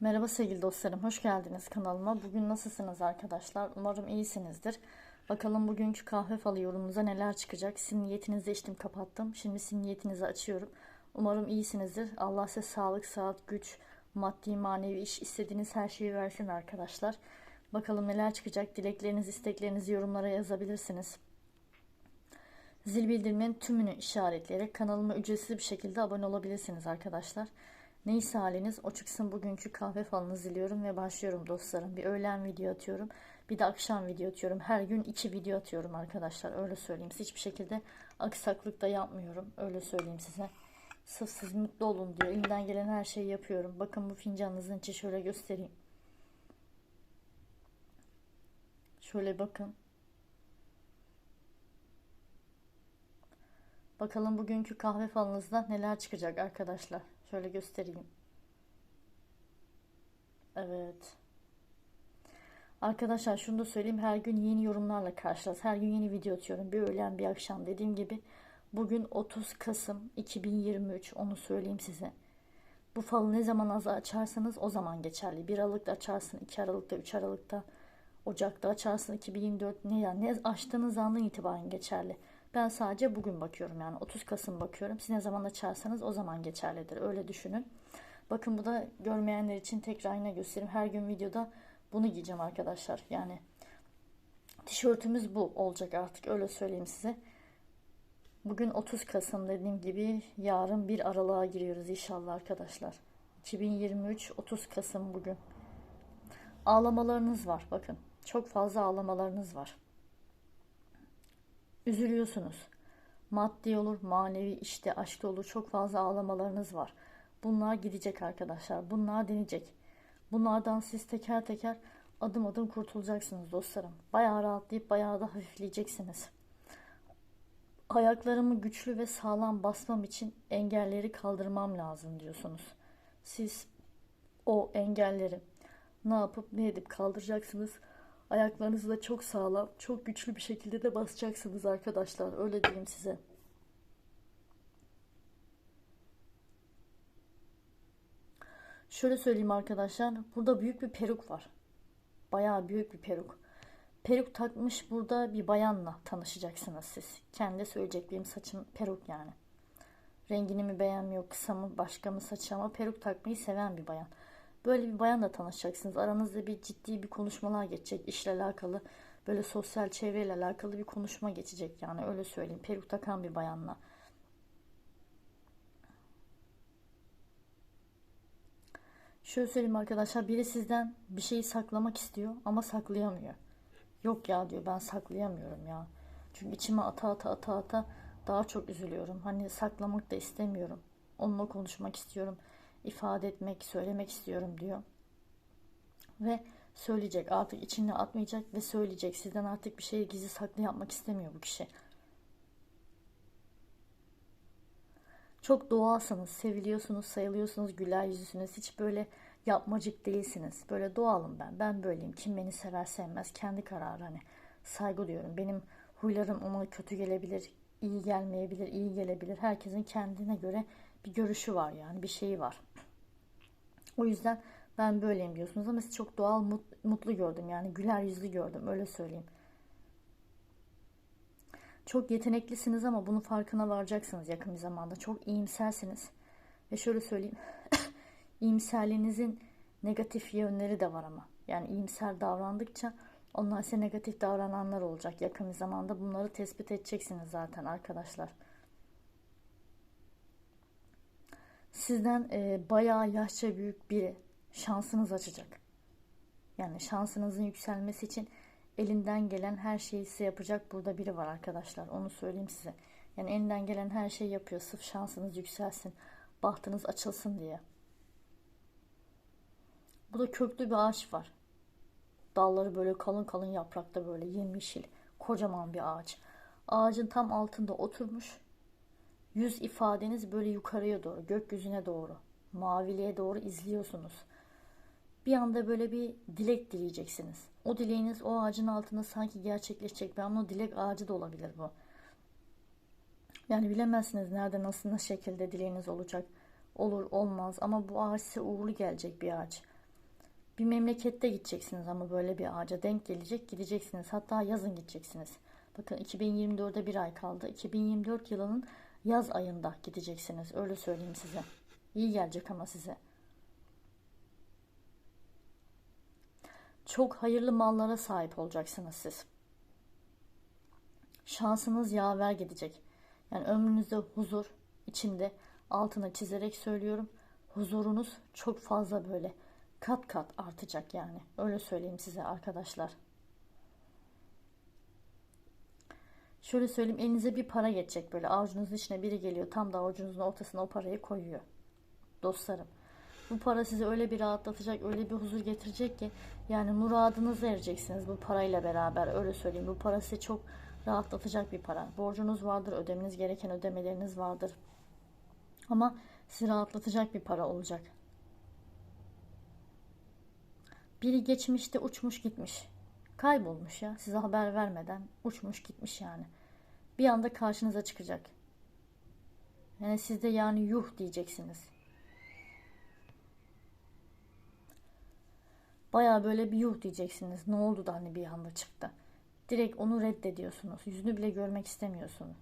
Merhaba sevgili dostlarım, hoş geldiniz kanalıma. Bugün nasılsınız arkadaşlar? Umarım iyisinizdir. Bakalım bugünkü kahve falı yorumunuza neler çıkacak? Sizin niyetinizi içtim kapattım. Şimdi sizin niyetinizi açıyorum. Umarım iyisinizdir. Allah size sağlık, saat, güç, maddi, manevi iş istediğiniz her şeyi versin arkadaşlar. Bakalım neler çıkacak? Dileklerinizi, isteklerinizi yorumlara yazabilirsiniz. Zil bildirimlerin tümünü işaretleyerek kanalıma ücretsiz bir şekilde abone olabilirsiniz arkadaşlar. Neyse haliniz o çıksın bugünkü kahve falınızı diliyorum ve başlıyorum dostlarım. Bir öğlen video atıyorum. Bir de akşam video atıyorum. Her gün iki video atıyorum arkadaşlar. Öyle söyleyeyim. Size hiçbir şekilde aksaklık da yapmıyorum. Öyle söyleyeyim size. Sırf siz mutlu olun diyor. Elimden gelen her şeyi yapıyorum. Bakın bu fincanınızın içi şöyle göstereyim. Şöyle bakın. Bakalım bugünkü kahve falınızda neler çıkacak arkadaşlar. Şöyle göstereyim. Evet. Arkadaşlar şunu da söyleyeyim. Her gün yeni yorumlarla karşılaşacağız. Her gün yeni video atıyorum. Bir öğlen bir akşam dediğim gibi. Bugün 30 Kasım 2023. Onu söyleyeyim size. Bu falı ne zaman açarsanız o zaman geçerli. 1 Aralık'ta açarsın, 2 Aralık'ta, 3 Aralık'ta, Ocak'ta açarsın 2024 ne yani ne açtığınız andan itibaren geçerli. Ben sadece bugün bakıyorum yani 30 Kasım bakıyorum. Siz ne zaman açarsanız o zaman geçerlidir. Öyle düşünün. Bakın bu da görmeyenler için tekrar yine göstereyim. Her gün videoda bunu giyeceğim arkadaşlar. Yani tişörtümüz bu olacak artık öyle söyleyeyim size. Bugün 30 Kasım dediğim gibi yarın bir aralığa giriyoruz inşallah arkadaşlar. 2023 30 Kasım bugün. Ağlamalarınız var bakın. Çok fazla ağlamalarınız var. Üzülüyorsunuz. Maddi olur, manevi işte aşkta olur. Çok fazla ağlamalarınız var. Bunlar gidecek arkadaşlar. Bunlar deneyecek. Bunlardan siz teker teker adım adım kurtulacaksınız dostlarım. Bayağı rahatlayıp bayağı da hafifleyeceksiniz. Ayaklarımı güçlü ve sağlam basmam için engelleri kaldırmam lazım diyorsunuz. Siz o engelleri ne yapıp ne edip kaldıracaksınız. Ayaklarınızı da çok sağlam, çok güçlü bir şekilde de basacaksınız arkadaşlar. Öyle diyeyim size. Şöyle söyleyeyim arkadaşlar. Burada büyük bir peruk var. Bayağı büyük bir peruk. Peruk takmış burada bir bayanla tanışacaksınız siz. Kendi söyleyeceklerim saçım peruk yani. Rengini mi beğenmiyor, kısa mı, başka mı saçı ama peruk takmayı seven bir bayan. Böyle bir bayanla tanışacaksınız. Aranızda bir ciddi bir konuşmalar geçecek. işle alakalı, böyle sosyal çevreyle alakalı bir konuşma geçecek yani öyle söyleyeyim. Peruk takan bir bayanla. Şöyle söyleyeyim arkadaşlar. Biri sizden bir şeyi saklamak istiyor ama saklayamıyor. Yok ya diyor ben saklayamıyorum ya. Çünkü içime ata ata ata ata daha çok üzülüyorum. Hani saklamak da istemiyorum. Onunla konuşmak istiyorum. İfade etmek, söylemek istiyorum diyor. Ve söyleyecek. Artık içine atmayacak ve söyleyecek. Sizden artık bir şeyi gizli saklı yapmak istemiyor bu kişi. Çok doğalsınız, seviliyorsunuz, sayılıyorsunuz, güler yüzlüsünüz. Hiç böyle yapmacık değilsiniz. Böyle doğalım ben. Ben böyleyim. Kim beni sever sevmez. Kendi kararı hani. Saygı duyuyorum. Benim huylarım ona kötü gelebilir, iyi gelmeyebilir, iyi gelebilir. Herkesin kendine göre bir görüşü var yani. Bir şeyi var. O yüzden ben böyleyim diyorsunuz ama sizi çok doğal, mutlu gördüm. Yani güler yüzlü gördüm. Öyle söyleyeyim. Çok yeteneklisiniz ama bunun farkına varacaksınız yakın bir zamanda. Çok iyimsersiniz. Ve şöyle söyleyeyim. iyimserliğinizin negatif yönleri de var ama. Yani iyimser davrandıkça onlar size negatif davrananlar olacak yakın bir zamanda. Bunları tespit edeceksiniz zaten arkadaşlar. Sizden e, bayağı yaşça büyük biri şansınız açacak. Yani şansınızın yükselmesi için elinden gelen her şeyi size yapacak burada biri var arkadaşlar. Onu söyleyeyim size. Yani elinden gelen her şeyi yapıyor. Sırf şansınız yükselsin. Bahtınız açılsın diye. Bu da köklü bir ağaç var. Dalları böyle kalın kalın yaprakta böyle yemyeşil. Kocaman bir ağaç. Ağacın tam altında oturmuş. Yüz ifadeniz böyle yukarıya doğru, gökyüzüne doğru, maviliğe doğru izliyorsunuz bir anda böyle bir dilek dileyeceksiniz. O dileğiniz o ağacın altında sanki gerçekleşecek. Ben o dilek ağacı da olabilir bu. Yani bilemezsiniz nerede nasıl ne şekilde dileğiniz olacak. Olur olmaz ama bu ağaç size uğurlu gelecek bir ağaç. Bir memlekette gideceksiniz ama böyle bir ağaca denk gelecek gideceksiniz. Hatta yazın gideceksiniz. Bakın 2024'e bir ay kaldı. 2024 yılının yaz ayında gideceksiniz. Öyle söyleyeyim size. İyi gelecek ama size. Çok hayırlı mallara sahip olacaksınız siz. Şansınız yaver gidecek. Yani ömrünüzde huzur içinde altına çizerek söylüyorum. Huzurunuz çok fazla böyle kat kat artacak yani. Öyle söyleyeyim size arkadaşlar. Şöyle söyleyeyim elinize bir para geçecek böyle avucunuzun içine biri geliyor tam da avucunuzun ortasına o parayı koyuyor. Dostlarım. Bu para sizi öyle bir rahatlatacak, öyle bir huzur getirecek ki yani muradınıza ereceksiniz bu parayla beraber öyle söyleyeyim. Bu para sizi çok rahatlatacak bir para. Borcunuz vardır, ödemeniz gereken ödemeleriniz vardır. Ama sizi rahatlatacak bir para olacak. Biri geçmişte uçmuş gitmiş. Kaybolmuş ya size haber vermeden uçmuş gitmiş yani. Bir anda karşınıza çıkacak. Yani siz de yani yuh diyeceksiniz. Baya böyle bir yuh diyeceksiniz. Ne oldu da hani bir anda çıktı. Direkt onu reddediyorsunuz. Yüzünü bile görmek istemiyorsunuz.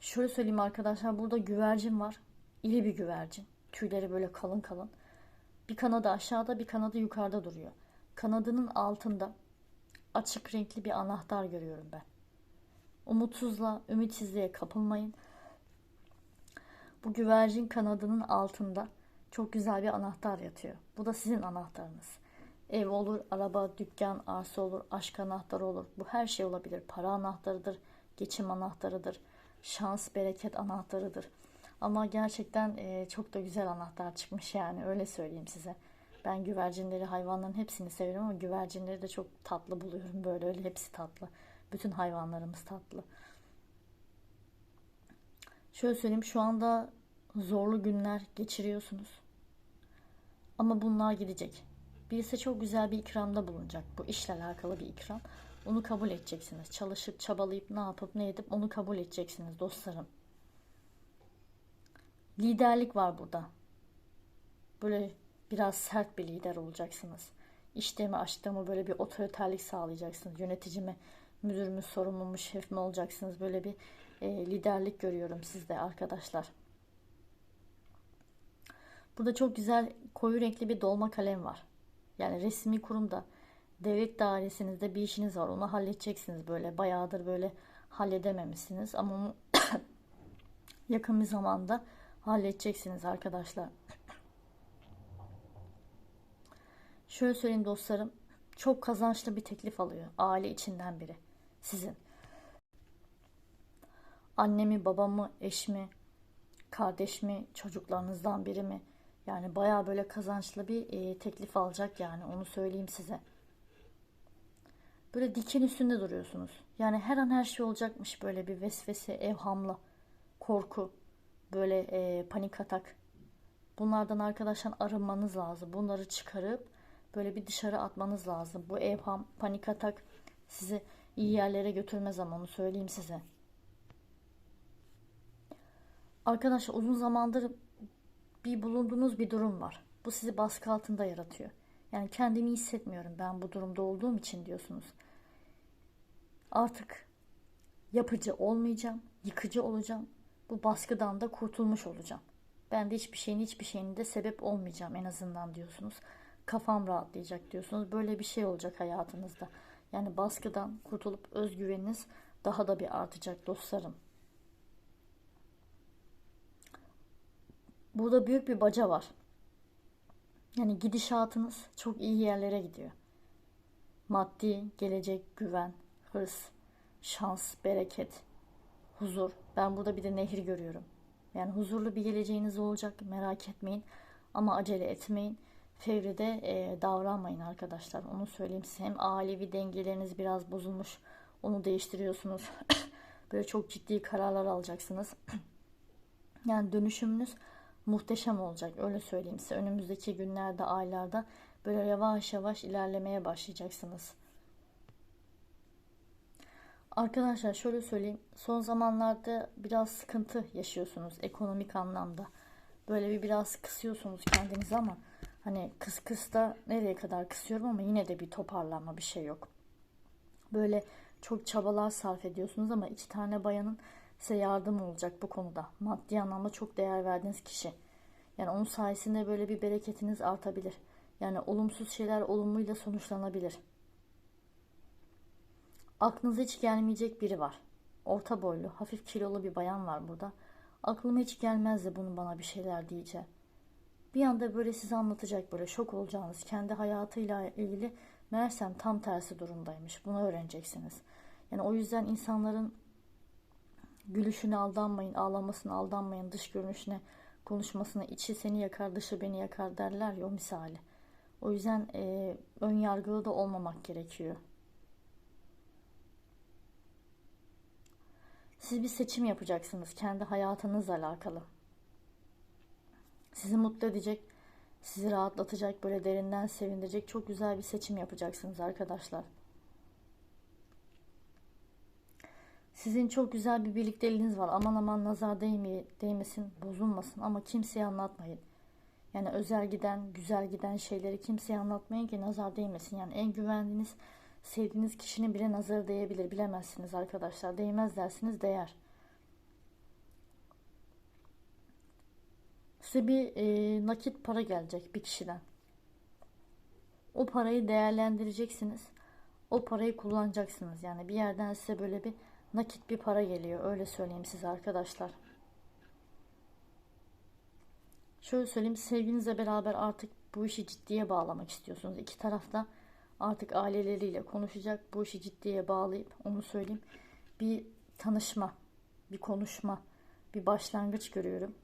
Şöyle söyleyeyim arkadaşlar. Burada güvercin var. İri bir güvercin. Tüyleri böyle kalın kalın. Bir kanadı aşağıda bir kanadı yukarıda duruyor. Kanadının altında açık renkli bir anahtar görüyorum ben. Umutsuzla, ümitsizliğe kapılmayın. Bu güvercin kanadının altında çok güzel bir anahtar yatıyor. Bu da sizin anahtarınız. Ev olur, araba, dükkan, arsa olur, aşk anahtarı olur. Bu her şey olabilir. Para anahtarıdır, geçim anahtarıdır, şans, bereket anahtarıdır. Ama gerçekten çok da güzel anahtar çıkmış yani öyle söyleyeyim size. Ben güvercinleri, hayvanların hepsini severim ama güvercinleri de çok tatlı buluyorum böyle öyle hepsi tatlı. Bütün hayvanlarımız tatlı. Şöyle söyleyeyim şu anda zorlu günler geçiriyorsunuz. Ama bunlar gidecek. Birisi çok güzel bir ikramda bulunacak. Bu işle alakalı bir ikram. Onu kabul edeceksiniz. Çalışıp çabalayıp ne yapıp ne edip onu kabul edeceksiniz dostlarım. Liderlik var burada. Böyle biraz sert bir lider olacaksınız. İşte mi böyle bir otoriterlik sağlayacaksınız. Yönetici mi, müdür mü, sorumlu mu, şef olacaksınız. Böyle bir e, liderlik görüyorum sizde arkadaşlar. Burada çok güzel koyu renkli bir dolma kalem var. Yani resmi kurumda devlet dairesinizde bir işiniz var. Onu halledeceksiniz böyle. Bayağıdır böyle halledememişsiniz. Ama onu yakın bir zamanda halledeceksiniz arkadaşlar. Şöyle söyleyeyim dostlarım. Çok kazançlı bir teklif alıyor. Aile içinden biri. Sizin. Annemi, babamı, eşmi, kardeşimi, çocuklarınızdan biri mi? Yani baya böyle kazançlı bir e, teklif alacak yani onu söyleyeyim size. Böyle diken üstünde duruyorsunuz. Yani her an her şey olacakmış böyle bir vesvese, evhamla, korku, böyle e, panik atak. Bunlardan arkadaşlar arınmanız lazım. Bunları çıkarıp böyle bir dışarı atmanız lazım. Bu evham, panik atak sizi iyi yerlere götürmez ama onu söyleyeyim size. Arkadaşlar uzun zamandır bir bulunduğunuz bir durum var. Bu sizi baskı altında yaratıyor. Yani kendimi hissetmiyorum ben bu durumda olduğum için diyorsunuz. Artık yapıcı olmayacağım, yıkıcı olacağım. Bu baskıdan da kurtulmuş olacağım. Ben de hiçbir şeyin hiçbir şeyin de sebep olmayacağım en azından diyorsunuz. Kafam rahatlayacak diyorsunuz. Böyle bir şey olacak hayatınızda. Yani baskıdan kurtulup özgüveniniz daha da bir artacak dostlarım. Burada büyük bir baca var. Yani gidişatınız çok iyi yerlere gidiyor. Maddi, gelecek, güven, hırs, şans, bereket, huzur. Ben burada bir de nehir görüyorum. Yani huzurlu bir geleceğiniz olacak merak etmeyin. Ama acele etmeyin. Fevride e, davranmayın arkadaşlar. Onu söyleyeyim size. Hem ailevi dengeleriniz biraz bozulmuş. Onu değiştiriyorsunuz. Böyle çok ciddi kararlar alacaksınız. yani dönüşümünüz muhteşem olacak. Öyle söyleyeyim size. Önümüzdeki günlerde, aylarda böyle yavaş yavaş ilerlemeye başlayacaksınız. Arkadaşlar şöyle söyleyeyim. Son zamanlarda biraz sıkıntı yaşıyorsunuz ekonomik anlamda. Böyle bir biraz kısıyorsunuz kendinizi ama hani kıs kıs da nereye kadar kısıyorum ama yine de bir toparlanma bir şey yok. Böyle çok çabalar sarf ediyorsunuz ama iki tane bayanın size yardım olacak bu konuda. Maddi anlamda çok değer verdiğiniz kişi. Yani onun sayesinde böyle bir bereketiniz artabilir. Yani olumsuz şeyler olumluyla sonuçlanabilir. Aklınıza hiç gelmeyecek biri var. Orta boylu, hafif kilolu bir bayan var burada. Aklıma hiç gelmezdi bunun bana bir şeyler diyeceği. Bir anda böyle size anlatacak böyle şok olacağınız kendi hayatıyla ilgili meğersem tam tersi durumdaymış. Bunu öğreneceksiniz. Yani o yüzden insanların gülüşüne aldanmayın, ağlamasına aldanmayın, dış görünüşüne, konuşmasına içi seni yakar, dışı beni yakar derler ya o misali. O yüzden e, ön yargılı da olmamak gerekiyor. Siz bir seçim yapacaksınız kendi hayatınızla alakalı. Sizi mutlu edecek, sizi rahatlatacak, böyle derinden sevindirecek çok güzel bir seçim yapacaksınız arkadaşlar. Sizin çok güzel bir birlikteliğiniz var. Aman aman nazar değmeye, değmesin, bozulmasın ama kimseye anlatmayın. Yani özel giden, güzel giden şeyleri kimseye anlatmayın ki nazar değmesin. Yani en güvendiğiniz, sevdiğiniz kişinin bile nazarı değebilir. Bilemezsiniz arkadaşlar. Değmez dersiniz değer. Size bir e, nakit para gelecek bir kişiden. O parayı değerlendireceksiniz. O parayı kullanacaksınız. Yani bir yerden size böyle bir nakit bir para geliyor. Öyle söyleyeyim size arkadaşlar. Şöyle söyleyeyim sevginizle beraber artık bu işi ciddiye bağlamak istiyorsunuz. İki tarafta artık aileleriyle konuşacak. Bu işi ciddiye bağlayıp onu söyleyeyim. Bir tanışma, bir konuşma, bir başlangıç görüyorum.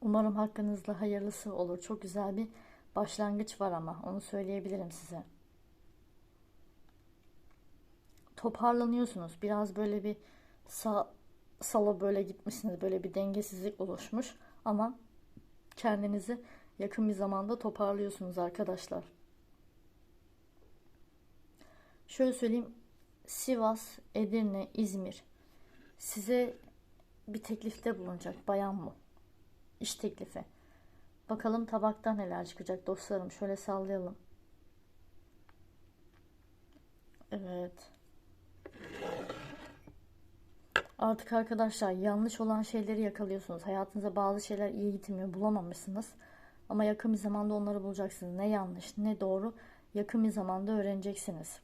Umarım hakkınızda hayırlısı olur. Çok güzel bir başlangıç var ama onu söyleyebilirim size. Toparlanıyorsunuz. Biraz böyle bir sağ, sala böyle gitmişsiniz. Böyle bir dengesizlik oluşmuş ama kendinizi yakın bir zamanda toparlıyorsunuz arkadaşlar. Şöyle söyleyeyim. Sivas, Edirne, İzmir size bir teklifte bulunacak bayan mı? İş teklifi. Bakalım tabakta neler çıkacak dostlarım. Şöyle sallayalım. Evet. Artık arkadaşlar yanlış olan şeyleri yakalıyorsunuz. Hayatınıza bazı şeyler iyi gitmiyor. Bulamamışsınız. Ama yakın bir zamanda onları bulacaksınız. Ne yanlış ne doğru yakın bir zamanda öğreneceksiniz.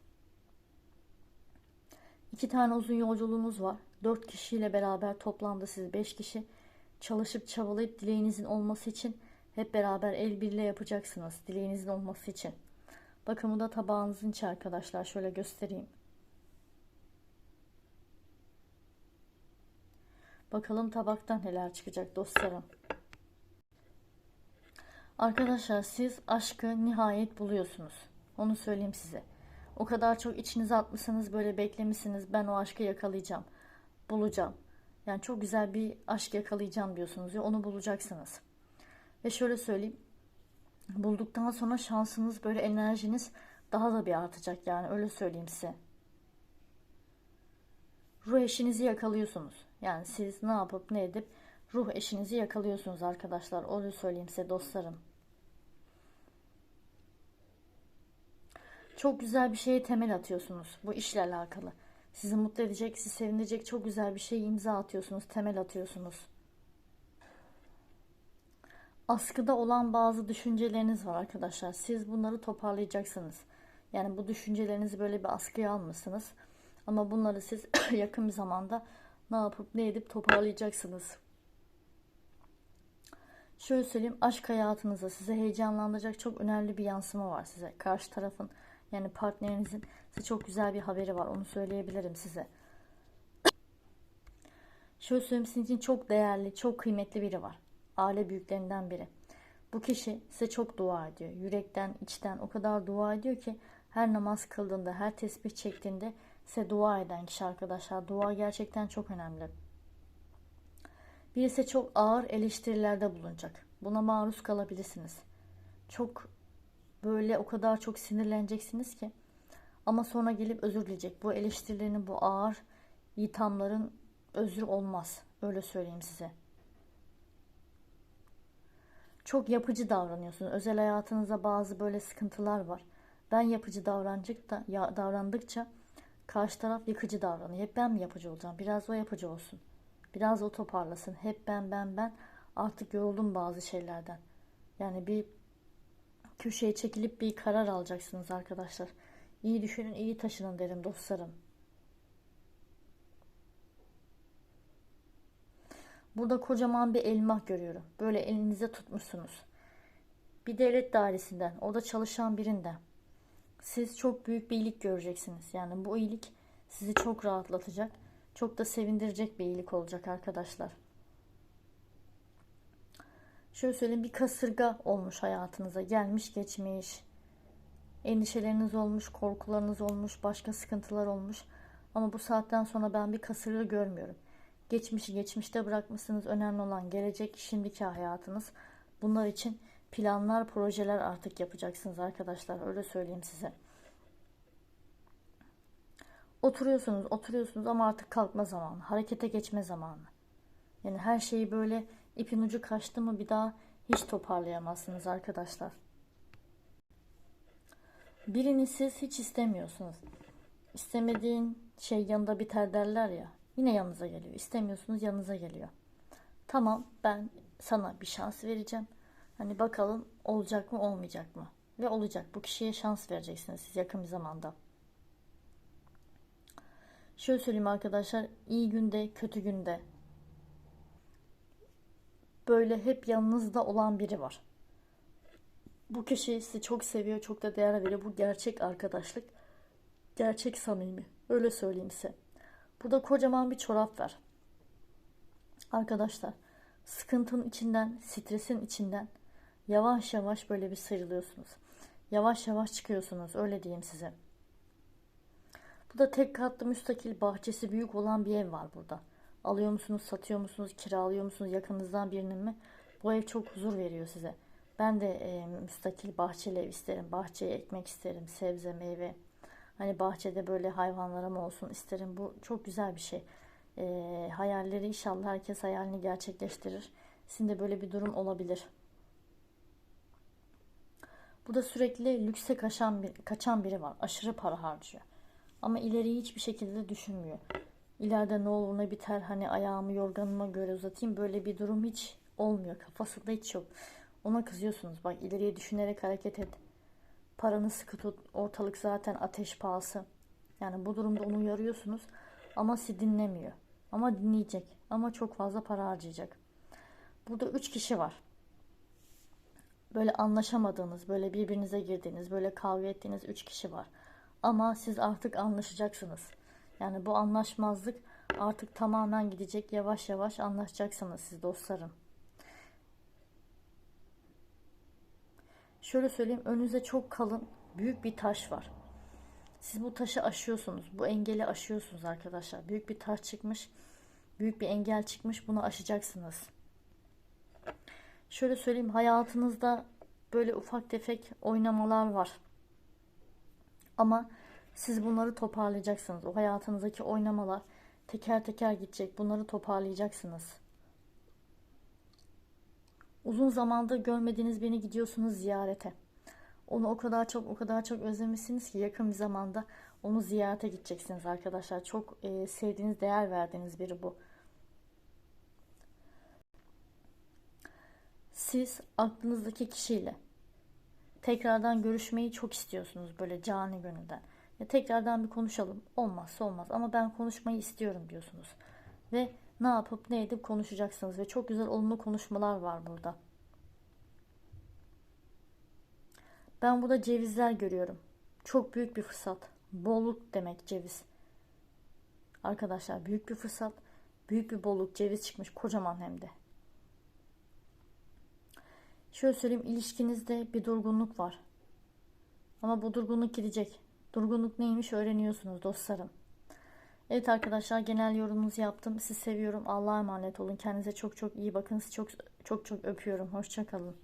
İki tane uzun yolculuğunuz var. Dört kişiyle beraber toplamda siz beş kişi çalışıp çabalayıp dileğinizin olması için hep beraber el birliğiyle yapacaksınız. Dileğinizin olması için. Bakın da tabağınızın içi arkadaşlar. Şöyle göstereyim. Bakalım tabaktan neler çıkacak dostlarım. Arkadaşlar siz aşkı nihayet buluyorsunuz. Onu söyleyeyim size. O kadar çok içinize atmışsınız böyle beklemişsiniz. Ben o aşkı yakalayacağım. Bulacağım. Yani çok güzel bir aşk yakalayacağım diyorsunuz ya onu bulacaksınız. Ve şöyle söyleyeyim. Bulduktan sonra şansınız böyle enerjiniz daha da bir artacak yani öyle söyleyeyim size. Ruh eşinizi yakalıyorsunuz. Yani siz ne yapıp ne edip ruh eşinizi yakalıyorsunuz arkadaşlar. Öyle söyleyeyim size dostlarım. Çok güzel bir şeye temel atıyorsunuz bu işle alakalı. Sizi mutlu edecek, sizi sevindirecek çok güzel bir şey imza atıyorsunuz, temel atıyorsunuz. Askıda olan bazı düşünceleriniz var arkadaşlar. Siz bunları toparlayacaksınız. Yani bu düşüncelerinizi böyle bir askıya almışsınız. Ama bunları siz yakın bir zamanda ne yapıp ne edip toparlayacaksınız. Şöyle söyleyeyim aşk hayatınızda size heyecanlandıracak çok önemli bir yansıma var size. Karşı tarafın yani partnerinizin size çok güzel bir haberi var. Onu söyleyebilirim size. Şöyle söyleyeyim sizin için çok değerli, çok kıymetli biri var. Aile büyüklerinden biri. Bu kişi size çok dua ediyor. Yürekten, içten o kadar dua ediyor ki her namaz kıldığında, her tesbih çektiğinde size dua eden kişi arkadaşlar. Dua gerçekten çok önemli. Birisi çok ağır eleştirilerde bulunacak. Buna maruz kalabilirsiniz. Çok böyle o kadar çok sinirleneceksiniz ki ama sonra gelip özür dileyecek. Bu eleştirilerin, bu ağır ithamların özrü olmaz. Öyle söyleyeyim size. çok yapıcı davranıyorsunuz. Özel hayatınızda bazı böyle sıkıntılar var. Ben yapıcı davrandıkça, ya, davrandıkça karşı taraf yıkıcı davranıyor. Hep ben mi yapıcı olacağım? Biraz o yapıcı olsun. Biraz o toparlasın. Hep ben ben ben. Artık yoruldum bazı şeylerden. Yani bir köşeye çekilip bir karar alacaksınız arkadaşlar. İyi düşünün, iyi taşının derim dostlarım. Burada kocaman bir elma görüyorum. Böyle elinize tutmuşsunuz. Bir devlet dairesinden, o da çalışan birinden. Siz çok büyük bir iyilik göreceksiniz. Yani bu iyilik sizi çok rahatlatacak. Çok da sevindirecek bir iyilik olacak arkadaşlar. Şöyle söyleyeyim bir kasırga olmuş hayatınıza gelmiş geçmiş. Endişeleriniz olmuş, korkularınız olmuş, başka sıkıntılar olmuş. Ama bu saatten sonra ben bir kasırga görmüyorum. Geçmişi geçmişte bırakmışsınız. Önemli olan gelecek, şimdiki hayatınız. Bunlar için planlar, projeler artık yapacaksınız arkadaşlar. Öyle söyleyeyim size. Oturuyorsunuz, oturuyorsunuz ama artık kalkma zamanı, harekete geçme zamanı. Yani her şeyi böyle ipin ucu kaçtı mı bir daha hiç toparlayamazsınız arkadaşlar. Birini siz hiç istemiyorsunuz. İstemediğin şey yanında biter derler ya. Yine yanınıza geliyor. İstemiyorsunuz yanınıza geliyor. Tamam ben sana bir şans vereceğim. Hani bakalım olacak mı olmayacak mı? Ve olacak. Bu kişiye şans vereceksiniz siz yakın bir zamanda. Şöyle söyleyeyim arkadaşlar. iyi günde, kötü günde böyle hep yanınızda olan biri var. Bu kişi sizi çok seviyor, çok da değer veriyor. Bu gerçek arkadaşlık. Gerçek samimi. Öyle söyleyeyim size. Burada kocaman bir çorap var. Arkadaşlar, sıkıntının içinden, stresin içinden yavaş yavaş böyle bir sıyrılıyorsunuz. Yavaş yavaş çıkıyorsunuz. Öyle diyeyim size. Bu da tek katlı müstakil bahçesi büyük olan bir ev var burada. Alıyor musunuz, satıyor musunuz, kiralıyor musunuz yakınınızdan birinin mi? Bu ev çok huzur veriyor size. Ben de e, müstakil bahçeli ev isterim. Bahçeye ekmek isterim. Sebze, meyve. Hani bahçede böyle hayvanlarım olsun isterim. Bu çok güzel bir şey. E, hayalleri inşallah herkes hayalini gerçekleştirir. Sizin de böyle bir durum olabilir. Bu da sürekli lükse kaçan, bir, kaçan biri var. Aşırı para harcıyor. Ama ileriyi hiçbir şekilde düşünmüyor. İleride ne olur ne biter hani ayağımı yorganıma göre uzatayım. Böyle bir durum hiç olmuyor. Kafasında hiç yok. Ona kızıyorsunuz. Bak ileriye düşünerek hareket et. Paranı sıkı tut. Ortalık zaten ateş pahası. Yani bu durumda onu uyarıyorsunuz. Ama sizi dinlemiyor. Ama dinleyecek. Ama çok fazla para harcayacak. Burada üç kişi var. Böyle anlaşamadığınız, böyle birbirinize girdiğiniz, böyle kavga ettiğiniz üç kişi var. Ama siz artık anlaşacaksınız. Yani bu anlaşmazlık artık tamamen gidecek. Yavaş yavaş anlaşacaksınız siz dostlarım. Şöyle söyleyeyim önünüzde çok kalın büyük bir taş var. Siz bu taşı aşıyorsunuz. Bu engeli aşıyorsunuz arkadaşlar. Büyük bir taş çıkmış. Büyük bir engel çıkmış. Bunu aşacaksınız. Şöyle söyleyeyim hayatınızda böyle ufak tefek oynamalar var. Ama siz bunları toparlayacaksınız. O hayatınızdaki oynamalar teker teker gidecek. Bunları toparlayacaksınız. Uzun zamandır görmediğiniz beni gidiyorsunuz ziyarete. Onu o kadar çok o kadar çok özlemişsiniz ki yakın bir zamanda onu ziyarete gideceksiniz arkadaşlar. Çok e, sevdiğiniz, değer verdiğiniz biri bu. Siz aklınızdaki kişiyle tekrardan görüşmeyi çok istiyorsunuz böyle cani gönülden. Ya tekrardan bir konuşalım. Olmazsa olmaz ama ben konuşmayı istiyorum diyorsunuz. Ve ne yapıp ne edip konuşacaksınız ve çok güzel olumlu konuşmalar var burada. Ben burada cevizler görüyorum. Çok büyük bir fırsat. Bolluk demek ceviz. Arkadaşlar büyük bir fırsat. Büyük bir bolluk ceviz çıkmış kocaman hem de. Şöyle söyleyeyim ilişkinizde bir durgunluk var. Ama bu durgunluk gidecek. Durgunluk neymiş öğreniyorsunuz dostlarım. Evet arkadaşlar genel yorumunuzu yaptım. Sizi seviyorum. Allah'a emanet olun. Kendinize çok çok iyi bakın. Sizi çok çok çok öpüyorum. Hoşçakalın.